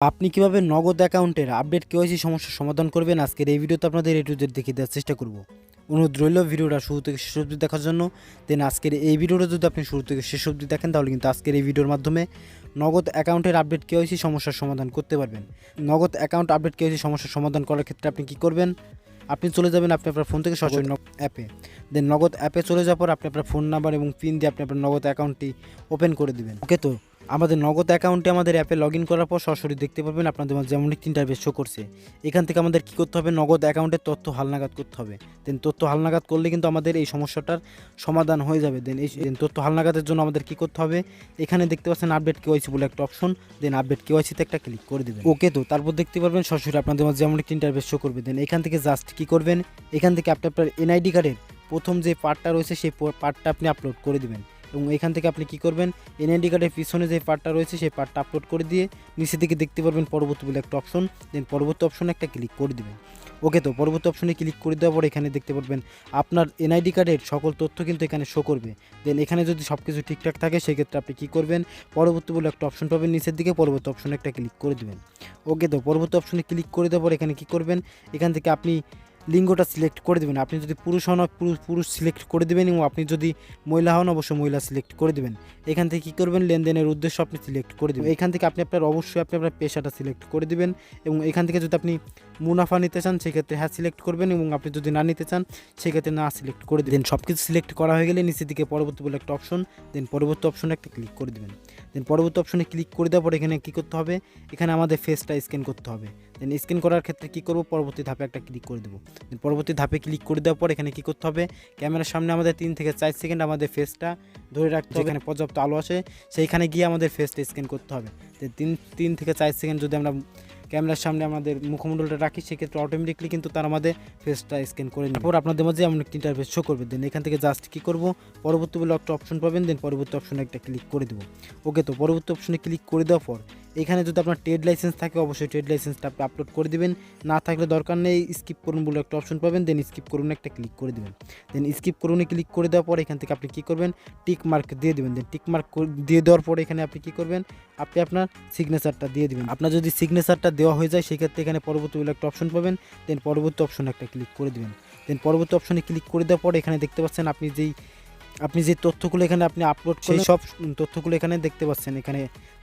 আপনি কীভাবে নগদ অ্যাকাউন্টের আপডেট কেওয়াইসি সমস্যার সমাধান করবেন? আজকের এই ভিডিওতে আপনাদের এ টু জেড দেখিয়ে দেওয়ার চেষ্টা করব। অনুরোধ রইল ভিডিওটা শুরু থেকে শেষ অবধি দেখার জন্য। দেন আজকের এই ভিডিওটা যদি আপনি শুরু থেকে শেষ অবধি দেখেন তাহলে কিন্তু আজকের এই ভিডিওর মাধ্যমে নগদ অ্যাকাউন্টের আপডেট কেওয়াইসি সমস্যার সমাধান করতে পারবেন। নগদ অ্যাকাউন্ট আপডেট কেওয়াইসি সমস্যার সমাধান করার ক্ষেত্রে আপনি কি করবেন? আপনি চলে যাবেন আপনি আপনার ফোন থেকে সরাসরি অ্যাপে। দেন নগদ অ্যাপে চলে যাওয়ার পর আপনি আপনার ফোন নাম্বার এবং পিন দিয়ে আপনি আপনার নগদ অ্যাকাউন্টটি ওপেন করে দিবেন। ওকে তো আমাদের নগদ অ্যাকাউন্টে আমাদের অ্যাপে লগ ইন করার পর সরাসরি দেখতে পারবেন আপনাদের মাঝে যেমন একটি ইন্টারভেস শো করছে। এখান থেকে আমাদের কী করতে হবে? নগদ অ্যাকাউন্টের তথ্য হালনাগাদ করতে হবে। দেন তথ্য হালনাগাদ করলে কিন্তু আমাদের এই সমস্যাটার সমাধান হয়ে যাবে। দেন এই তথ্য হালনাগাদের জন্য আমাদের কী করতে হবে? এখানে দেখতে পাচ্ছেন আপডেট কেওয়াইসি বলে একটা অপশন দেন আপডেট কেওয়াইসিতে একটা ক্লিক করে দেবেন। ওকে তো তারপর দেখতে পারবেন সরাসরি আপনাদের মাঝে যেমন একটি ইন্টারভেস শো করবে। দেন এখান থেকে জাস্ট কী করবেন? এখান থেকে আপনি আপনার এনআইডি কার্ডের প্রথম যে পার্টটা রয়েছে, সেই পার্টটা আপনি আপলোড করে দিবেন। এবং এখান থেকে আপনি কি করবেন? এনআইডি কার্ডের পিছনে যে পার্টটা রয়েছে, সেই পার্টটা আপলোড করে দিয়ে নিচে দিকে দেখতে পারবেন পরবর্তী বলে একটা অপশন দেন পরবর্তী অপশনে একটা ক্লিক করে দিবেন। ওকে তো পরবর্তী অপশনে ক্লিক করে দেওয়ার পর এখানে দেখতে পারবেন আপনার এনআইডি কার্ডের সকল তথ্য কিন্তু এখানে শো করবে। দেন এখানে যদি সব কিছু ঠিকঠাক থাকে, সেক্ষেত্রে আপনি কী করবেন? পরবর্তী বলে একটা অপশন পাবেন নিচের দিকে, পরবর্তী অপশনে একটা ক্লিক করে দেবেন। ওকে তো পরবর্তী অপশনে ক্লিক করে দেওয়ার পর এখানে কী করবেন? এখান থেকে আপনি লিঙ্গটা সিলেক্ট করে দেবেন। আপনি যদি পুরুষ হন, পুরুষ পুরুষ সিলেক্ট করে দেবেন এবং আপনি যদি মহিলা হন, অবশ্যই মহিলা সিলেক্ট করে দেবেন। এখান থেকে কী করবেন? লেনদেনের উদ্দেশ্য আপনি সিলেক্ট করে দেবেন। এখান থেকে আপনি আপনার, অবশ্যই আপনি আপনার পেশাটা সিলেক্ট করে দেবেন এবং এখান থেকে যদি আপনি মুনাফা নিতে চান, সেক্ষেত্রে হ্যাঁ সিলেক্ট করবেন এবং আপনি যদি না নিতে চান, সেক্ষেত্রে না সিলেক্ট করে দেবেন। সব কিছু সিলেক্ট করা হয়ে গেলে নিচের দিকে পরবর্তী বলে একটা অপশন দেন পরবর্তী অপশনে একটা ক্লিক করে দেবেন। দেন পরবর্তী অপশনে ক্লিক করে দেওয়ার পর এখানে কী করতে হবে? এখানে আমাদের ফেসটা স্ক্যান করতে হবে। দেন স্ক্যান করার ক্ষেত্রে কী করব? পরবর্তী ধাপে একটা ক্লিক করে দেবো। পরবর্তী ধাপে ক্লিক করে দেওয়ার পর এখানে কী করতে হবে? ক্যামেরার সামনে আমাদের তিন থেকে চার সেকেন্ড আমাদের ফেসটা ধরে রাখতে হবে। এখানে পর্যাপ্ত আলো আসে সেইখানে গিয়ে আমাদের ফেসটা স্ক্যান করতে হবে। তিন তিন থেকে চার সেকেন্ড যদি আমরা ক্যামেরার সামনে আমাদের মুখমণ্ডলটা রাখি সেক্ষেত্রে অটোমেটিকলি কিন্তু তার আমাদের ফেসটা স্ক্যান করে নেবে। আপনাদের মাঝে এমন একটি ইন্টারফেস শো করবে। দেন এখান থেকে জাস্ট কী করব? পরবর্তী বলে একটা অপশন পাবেন দেন পরবর্তী অপশনে একটা ক্লিক করে দেবো। ওকে তো পরবর্তী অপশনে ক্লিক করে দেওয়ার পর এখানে যদি আপনার ট্রেড লাইসেন্স থাকে, অবশ্যই ট্রেড লাইসেন্সটা আপনি আপলোড করে দিবেন। না থাকলে দরকার নেই স্কিপ করুন বলে একটা অপশন পাবেন দেন স্কিপ করুন একটা ক্লিক করে দেবেন। দেন স্কিপ করুন ক্লিক করে দেওয়ার পর এখান থেকে আপনি কী করবেন? টিক মার্ক দিয়ে দেবেন। দেন টিক মার্ক দিয়ে দেওয়ার পর এখানে আপনি কী করবেন? আপনি আপনার সিগনেচারটা দিয়ে দেবেন। আপনার যদি সিগনেচারটা দেওয়া হয়ে যায়, সেক্ষেত্রে এখানে পরবর্তী বলে একটা অপশন পাবেন। দেন পরবর্তী অপশনে একটা ক্লিক করে দেবেন। দেন পরবর্তী অপশনে ক্লিক করে দেওয়ার পর এখানে দেখতে পাচ্ছেন, আপনি যেই আপনি যে তথ্যগুলো এখানে আপনি আপলোড সেই সব তথ্যগুলো এখানে দেখতে পাচ্ছেন এখানে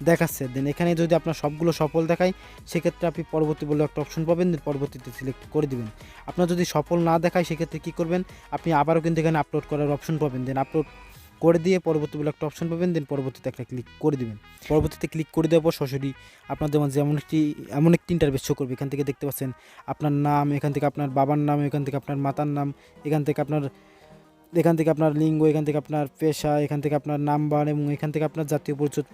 দেখাচ্ছে। দেন এখানে যদি আপনার সবগুলো সফল দেখায় সেক্ষেত্রে আপনি পরবর্তী বলে একটা অপশন পাবেন দেন পরবর্তীতে সিলেক্ট করে দিবেন। আপনার যদি সফল না দেখায় সেক্ষেত্রে কী করবেন? আপনি আবারও কিন্তু এখানে আপলোড করার অপশন পাবেন। দেন আপলোড করে দিয়ে পরবর্তী বলে একটা অপশন পাবেন দেন পরবর্তীতে একটা ক্লিক করে দিবেন। পরবর্তীতে ক্লিক করে দেওয়ার পর সরাসরি আপনাদের মাঝে এমন একটি এমন একটি ইন্টারভেস শো করবে। এখান থেকে দেখতে পাচ্ছেন আপনার নাম এখান থেকে আপনার বাবার নাম এখান থেকে আপনার মাতার নাম এখান থেকে আপনার এখান থেকে আপনার লিঙ্গ, এখান থেকে আপনার পেশা, এখান থেকে আপনার নাম্বার এবং এখান থেকে আপনার জাতীয় পরিচয়,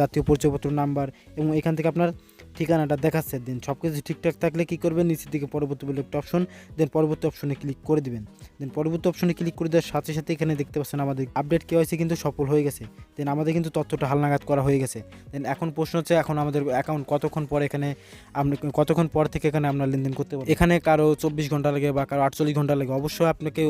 জাতীয় পরিচয়পত্র নাম্বার এবং এখান থেকে আপনার ঠিকানাটা দেখাচ্ছে। দেন সব কিছু ঠিকঠাক থাকলে কী করবেন? নিচের দিকে পরবর্তী বলে একটা অপশন দেন পরবর্তী অপশনে ক্লিক করে দিবেন। দেন পরবর্তী অপশনে ক্লিক করে দেওয়ার সাথে সাথে এখানে দেখতে পাচ্ছেন আমাদের আপডেট কেওয়াইসি কিন্তু সফল হয়ে গেছে। দেন আমাদের কিন্তু তথ্যটা হালনাগাদ করা হয়ে গেছে। দেন এখন প্রশ্ন হচ্ছে এখন আমাদের অ্যাকাউন্ট কতক্ষণ পর এখানে আপনি কতক্ষণ পর থেকে এখানে আমরা লেনদেন করতে পারব এখানে কারও চব্বিশ ঘণ্টা লাগে বা কারও আটচল্লিশ ঘণ্টা লাগে। অবশ্যই আপনাকে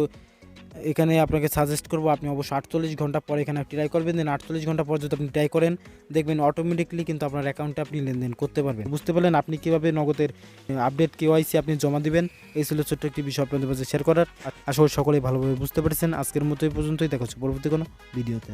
এখানে আপনাকে সাজেস্ট করব, আপনি অবশ্যই আটচল্লিশ ঘণ্টা পর এখানে ট্রাই করবেন। দেন আটচল্লিশ ঘণ্টা পর যদি আপনি ট্রাই করেন, দেখবেন অটোমেটিকলি কিন্তু আপনার অ্যাকাউন্টে আপনি লেনদেন করতে পারবেন। বুঝতে পারলেন আপনি কীভাবে নগদের আপডেট কেওয়াইসি আপনি জমা দিবেন? এই ছিল ছোট্ট একটি বিষয় আপনাদের মাঝে শেয়ার করার। করি সকলেই ভালোভাবে বুঝতে পেরেছেন। আজকের মতো এই পর্যন্তই। দেখা হচ্ছে পরবর্তী কোনো ভিডিওতে।